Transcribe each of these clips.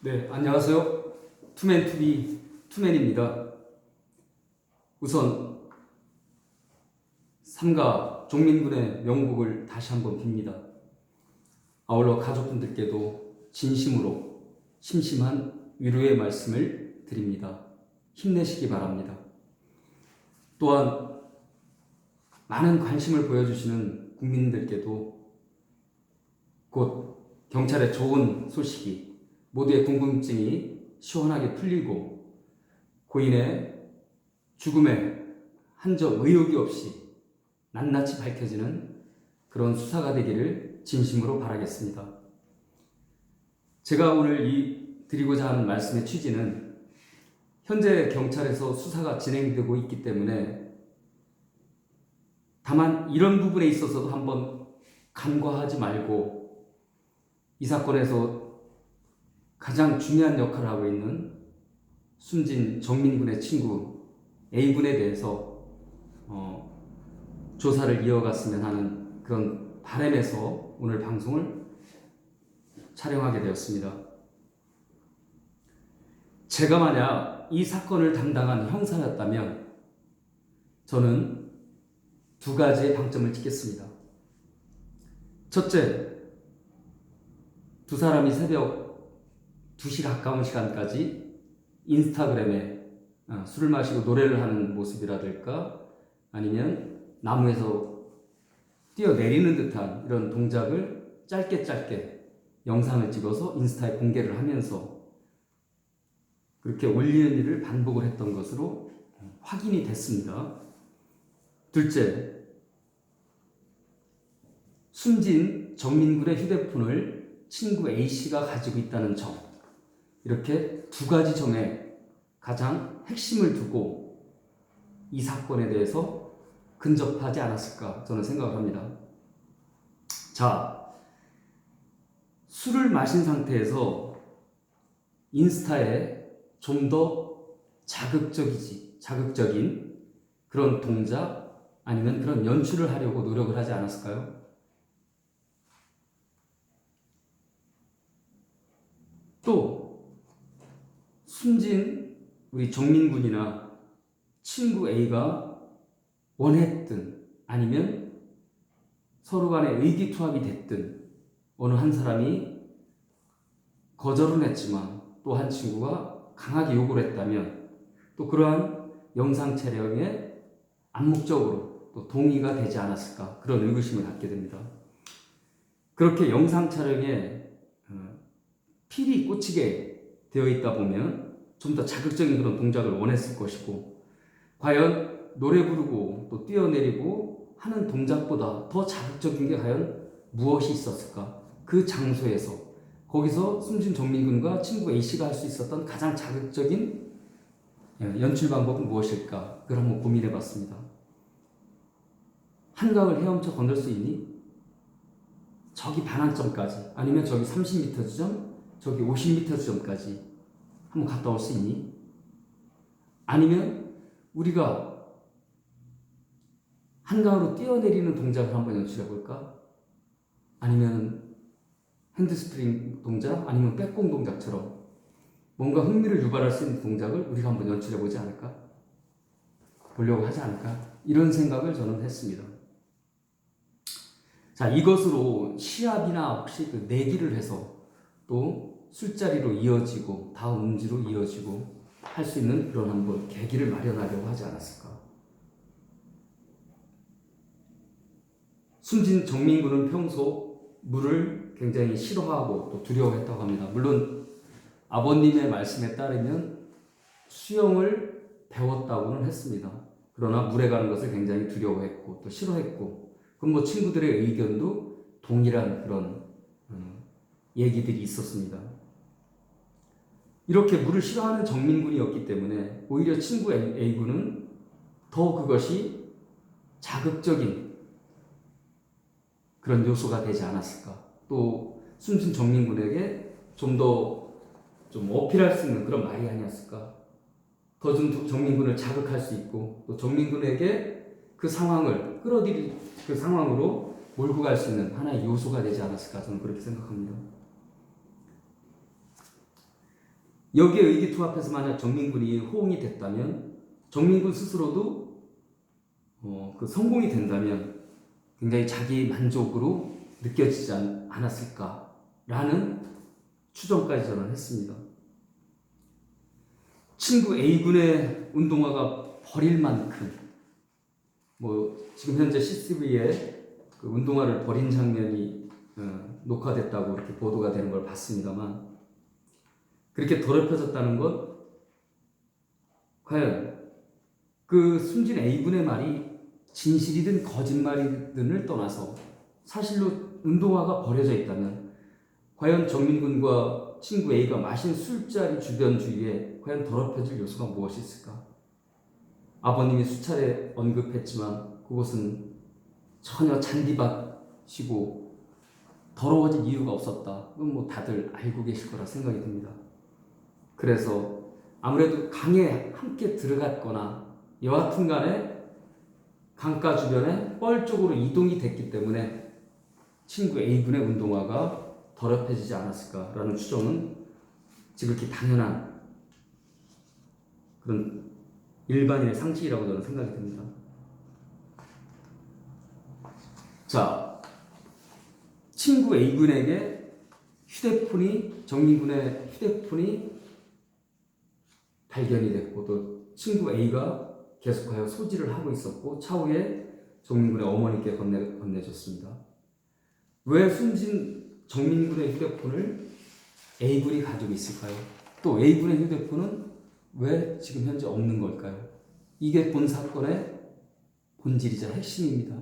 네, 안녕하세요. 투맨 투비 투맨입니다. 우선 삼가 종민군의 명복을 다시 한번 빕니다. 아울러 가족분들께도 진심으로 심심한 위로의 말씀을 드립니다. 힘내시기 바랍니다. 또한 많은 관심을 보여주시는 국민들께도 곧 경찰의 좋은 소식이 모두의 궁금증이 시원하게 풀리고 고인의 죽음에 한 점 의혹이 없이 낱낱이 밝혀지는 그런 수사가 되기를 진심으로 바라겠습니다. 제가 오늘 이 드리고자 하는 말씀의 취지는 현재 경찰에서 수사가 진행되고 있기 때문에 다만 이런 부분에 있어서도 한번 간과하지 말고 이 사건에서 가장 중요한 역할을 하고 있는 숨진 정민군의 친구 A군에 대해서 어, 조사를 이어갔으면 하는 그런 바람에서 오늘 방송을 촬영하게 되었습니다. 제가 만약 이 사건을 담당한 형사였다면 저는 두 가지의 방점을 찍겠습니다. 첫째, 두 사람이 새벽 2시 가까운 시간까지 인스타그램에 어, 술을 마시고 노래를 하는 모습이라든가 아니면 나무에서 뛰어내리는 듯한 이런 동작을 짧게 짧게 영상을 찍어서 인스타에 공개를 하면서 그렇게 올리는 일을 반복을 했던 것으로 확인이 됐습니다. 둘째, 숨진 정민군의 휴대폰을 친구 A씨가 가지고 있다는 점. 이렇게 두 가지 점에 가장 핵심을 두고 이 사건에 대해서 근접하지 않았을까 저는 생각을 합니다. 자, 술을 마신 상태에서 인스타에 좀 더 자극적이지, 자극적인 그런 동작 아니면 그런 연출을 하려고 노력을 하지 않았을까요? 또 숨진 우리 정민군이나 친구 A가 원했든 아니면 서로 간에 의기투합이 됐든 어느 한 사람이 거절은 했지만 또 한 친구가 강하게 요구를 했다면 또 그러한 영상 촬영에 암묵적으로 또 동의가 되지 않았을까 그런 의구심을 갖게 됩니다. 그렇게 영상 촬영에 어, 필이 꽂히게 되어 있다 보면 좀 더 자극적인 그런 동작을 원했을 것이고 과연 노래 부르고 또 뛰어내리고 하는 동작보다 더 자극적인 게 과연 무엇이 있었을까? 그 장소에서 거기서 숨진 정민군과 친구 A씨가 할 수 있었던 가장 자극적인 예, 연출 방법은 무엇일까? 그걸 한번 고민해 봤습니다. 한강을 헤엄쳐 건널 수 있니? 저기 반환점까지 아니면 저기 30m 지점, 저기 50m 지점까지 한번 갔다 올 수 있니? 아니면 우리가 한강으로 뛰어내리는 동작을 한번 연출해 볼까? 아니면 핸드스프링 동작 아니면 백공 동작처럼 뭔가 흥미를 유발할 수 있는 동작을 우리가 한번 연출해 보지 않을까? 보려고 하지 않을까? 이런 생각을 저는 했습니다. 자, 이것으로 시합이나 혹시 그 내기를 해서 또 술자리로 이어지고 다음 음지로 이어지고 할 수 있는 그런 한번 계기를 마련하려고 하지 않았을까? 숨진 정민군은 평소 물을 굉장히 싫어하고 또 두려워했다고 합니다. 물론 아버님의 말씀에 따르면 수영을 배웠다고는 했습니다. 그러나 물에 가는 것을 굉장히 두려워했고 또 싫어했고 그럼 뭐 친구들의 의견도 동일한 그런 음, 얘기들이 있었습니다. 이렇게 물을 싫어하는 정민군이었기 때문에 오히려 친구 A군은 더 그것이 자극적인 그런 요소가 되지 않았을까. 또 숨진 정민군에게 좀더좀 어필할 수 있는 그런 말이 아니었을까. 더 좀 정민군을 자극할 수 있고 또 정민군에게 그 상황을 끌어들일 그 상황으로 몰고 갈 수 있는 하나의 요소가 되지 않았을까 저는 그렇게 생각합니다. 여기에 의기투합해서 만약 정민군이 호응이 됐다면 정민군 스스로도 어, 그 성공이 된다면 굉장히 자기 만족으로 느껴지지 않, 않았을까라는 추정까지 저는 했습니다. 친구 A군의 운동화가 버릴 만큼 뭐 지금 현재 CCTV에 그 운동화를 버린 장면이 어, 녹화됐다고 이렇게 보도가 되는 걸 봤습니다만 그렇게 더럽혀졌다는 것 과연 그 숨진 A군의 말이 진실이든 거짓말이든을 떠나서 사실로 운동화가 버려져 있다면 과연 정민군과 친구 A가 마신 술자리 주변 주위에 과연 더럽혀질 요소가 무엇이 있을까? 아버님이 수차례 언급했지만 그곳은 전혀 잔디밭이고 더러워질 이유가 없었다. 그건 뭐 다들 알고 계실 거라 생각이 듭니다. 그래서 아무래도 강에 함께 들어갔거나 여하튼 간에 강가 주변에 뻘 쪽으로 이동이 됐기 때문에 친구 A군의 운동화가 더럽혀지지 않았을까라는 추정은 지극히 당연한 그런 일반인의 상식이라고 저는 생각이 듭니다. 자, 친구 A군에게 휴대폰이 정민군의 휴대폰이 발견이 됐고 또 친구 A가 계속하여 소지를 하고 있었고 차후에 정민군의 어머니께 건네, 건네줬습니다. 왜 숨진 정민군의 휴대폰을 A군이 가지고 있을까요? 또 A군의 휴대폰은 왜 지금 현재 없는 걸까요? 이게 본 사건의 본질이자 핵심입니다.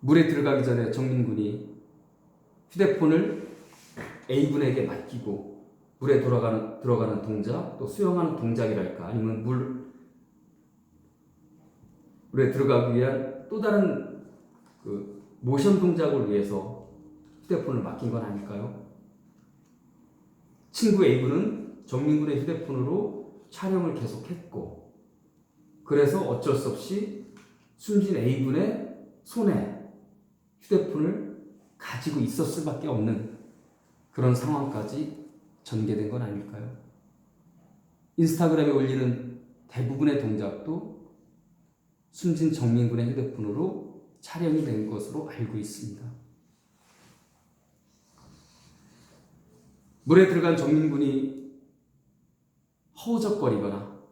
물에 들어가기 전에 정민군이 휴대폰을 A군에게 맡기고 물에 돌아가는 들어가는 동작, 또 수영하는 동작이랄까, 아니면 물 물에 들어가기 위한 또 다른 그 모션 동작을 위해서 휴대폰을 맡긴 건 아닐까요? 친구 A군은 정민군의 휴대폰으로 촬영을 계속했고, 그래서 어쩔 수 없이 숨진 A군의 손에 휴대폰을 가지고 있었을 수밖에 없는 그런 상황까지 전개된 건 아닐까요? 인스타그램에 올리는 대부분의 동작도 숨진 정민군의 휴대폰으로 촬영이 된 것으로 알고 있습니다. 물에 들어간 정민군이 허우적거리거나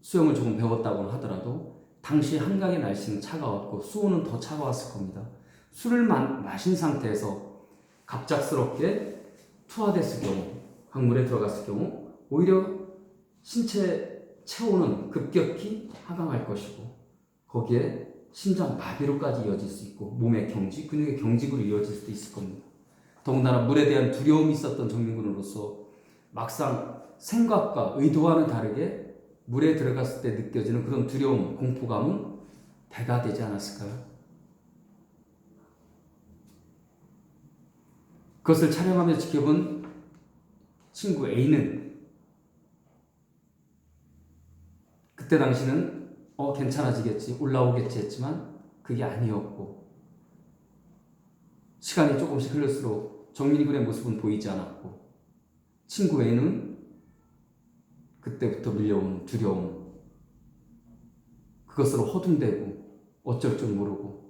수영을 조금 배웠다고 하더라도 당시 한강의 날씨는 차가웠고 수온은 더 차가웠을 겁니다. 술을 마, 마신 상태에서 갑작스럽게 투하됐을 경우, 강물에 들어갔을 경우 오히려 신체 체온은 급격히 하강할 것이고 거기에 심장 마비로까지 이어질 수 있고 몸의 경직, 근육의 경직으로 이어질 수도 있을 겁니다. 더군다나 물에 대한 두려움이 있었던 정민군으로서 막상 생각과 의도와는 다르게 물에 들어갔을 때 느껴지는 그런 두려움, 공포감은 배가 되지 않았을까요? 그것을 촬영하며 지켜본 친구 A는? 그때 당시는 어 괜찮아지겠지 올라오겠지 했지만 그게 아니었고. 시간이 조금씩 흐를수록 정민군의 모습은 보이지 않았고. 친구 A는 그때부터 밀려온 두려움. 그것으로 허둥대고 어쩔 줄 모르고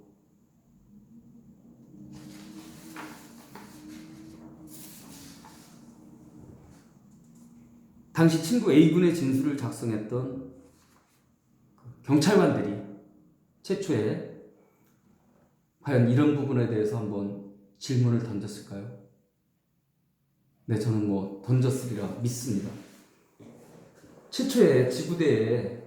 당시 친구 A군의 진술을 작성했던 경찰관들이 최초에 과연 이런 부분에 대해서 한번 질문을 던졌을까요? 네, 저는 뭐 던졌으리라 믿습니다. 최초에 지구대에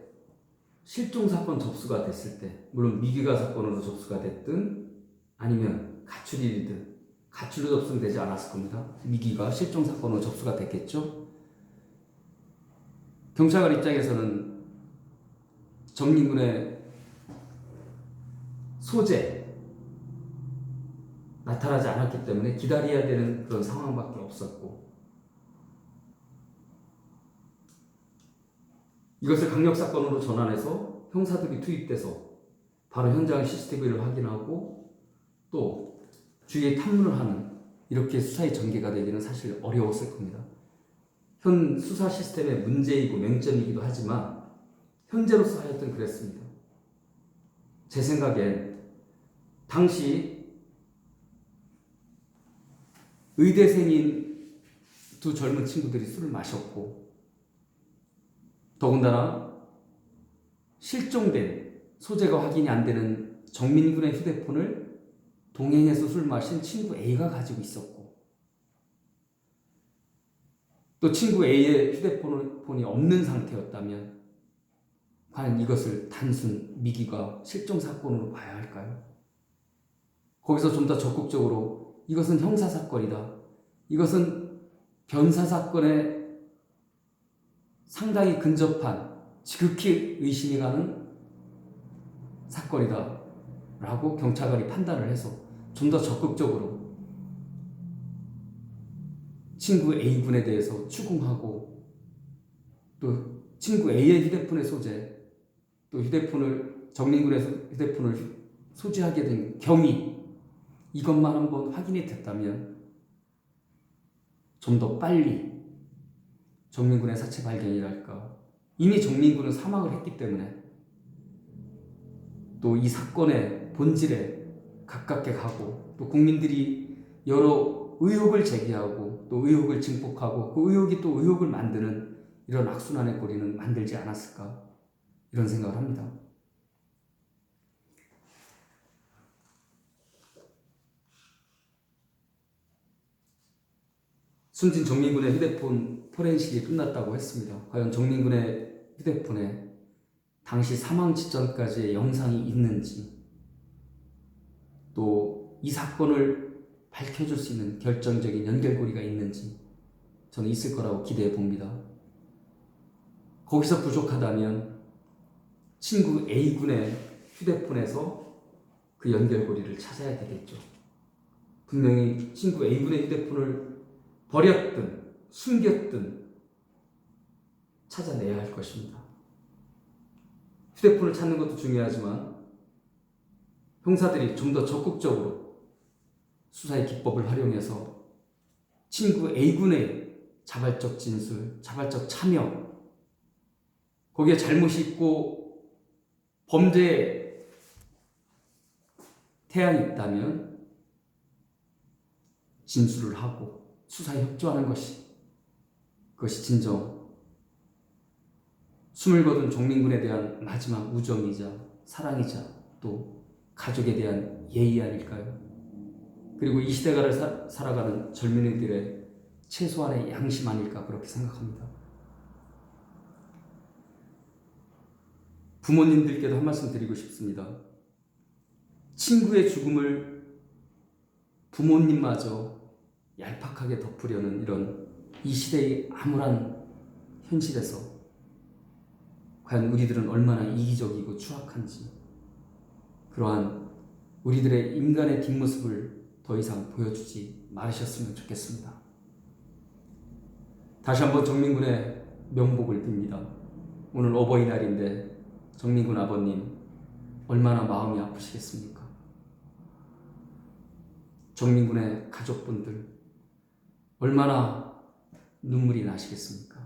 실종 사건 접수가 됐을 때, 물론 미기가 사건으로 접수가 됐든 아니면 가출일이든 가출로 접수는 되지 않았을 겁니다. 미기가 실종 사건으로 접수가 됐겠죠. 경찰관 입장에서는 정민군의 소재 나타나지 않았기 때문에 기다려야 되는 그런 상황밖에 없었고 이것을 강력 사건으로 전환해서 형사들이 투입돼서 바로 현장 CCTV를 확인하고 또 주위에 탐문을 하는 이렇게 수사의 전개가 되기는 사실 어려웠을 겁니다. 현 수사 시스템의 문제이고 맹점이기도 하지만 현재로서 하여튼 그랬습니다. 제 생각엔 당시 의대생인 두 젊은 친구들이 술을 마셨고 더군다나 실종된 소재가 확인이 안 되는 정민군의 휴대폰을 동행해서 술 마신 친구 A가 가지고 있었고 또 친구 A의 휴대폰이 없는 상태였다면 과연 이것을 단순 미기가 실종 사건으로 봐야 할까요? 거기서 좀 더 적극적으로 이것은 형사 사건이다. 이것은 변사 사건에 상당히 근접한 지극히 의심이 가는 사건이다. 라고 경찰관이 판단을 해서 좀 더 적극적으로 친구 A군에 대해서 추궁하고 또 친구 A의 휴대폰의 소재 또 휴대폰을 정민군의 휴대폰을 소지하게 된 경위 이것만 한번 확인이 됐다면 좀 더 빨리 정민군의 사체 발견이랄까. 이미 정민군은 사망을 했기 때문에 또 이 사건의 본질에 가깝게 가고 또 국민들이 여러 의혹을 제기하고 또 의혹을 증폭하고 그 의혹이 또 의혹을 만드는 이런 악순환의 꼬리는 만들지 않았을까 이런 생각을 합니다. 숨진 정민군의 휴대폰 포렌식이 끝났다고 했습니다. 과연 정민군의 휴대폰에 당시 사망 직전까지의 영상이 있는지 또 이 사건을 밝혀줄 수 있는 결정적인 연결고리가 있는지 저는 있을 거라고 기대해 봅니다. 거기서 부족하다면 친구 A군의 휴대폰에서 그 연결고리를 찾아야 되겠죠. 분명히 친구 A군의 휴대폰을 버렸든 숨겼든 찾아내야 할 것입니다. 휴대폰을 찾는 것도 중요하지만 형사들이 좀 더 적극적으로 수사의 기법을 활용해서 친구 A군의 자발적 진술, 자발적 참여, 거기에 잘못이 있고 범죄에 태양이 있다면 진술을 하고 수사에 협조하는 것이 그것이 진정 숨을 거둔 정민군에 대한 마지막 우정이자 사랑이자 또 가족에 대한 예의 아닐까요? 그리고 이 시대가를 사, 살아가는 젊은이들의 최소한의 양심 아닐까 그렇게 생각합니다. 부모님들께도 한 말씀 드리고 싶습니다. 친구의 죽음을 부모님마저 얄팍하게 덮으려는 이런 이 시대의 암울한 현실에서 과연 우리들은 얼마나 이기적이고 추악한지 그러한 우리들의 인간의 뒷모습을 더 이상 보여주지 말으셨으면 좋겠습니다. 다시 한번 정민군의 명복을 빕니다. 오늘 어버이날인데 정민군 아버님 얼마나 마음이 아프시겠습니까? 정민군의 가족분들 얼마나 눈물이 나시겠습니까?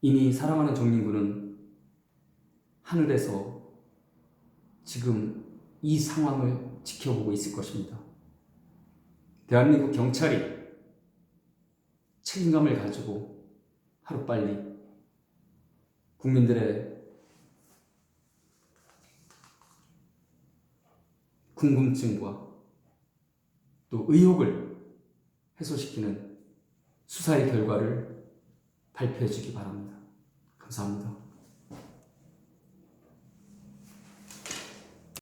이미 사랑하는 정민군은 하늘에서 지금 이 상황을 지켜보고 있을 것입니다. 대한민국 경찰이 책임감을 가지고 하루빨리 국민들의 궁금증과 또 의혹을 해소시키는 수사의 결과를 발표해 주기 바랍니다. 감사합니다.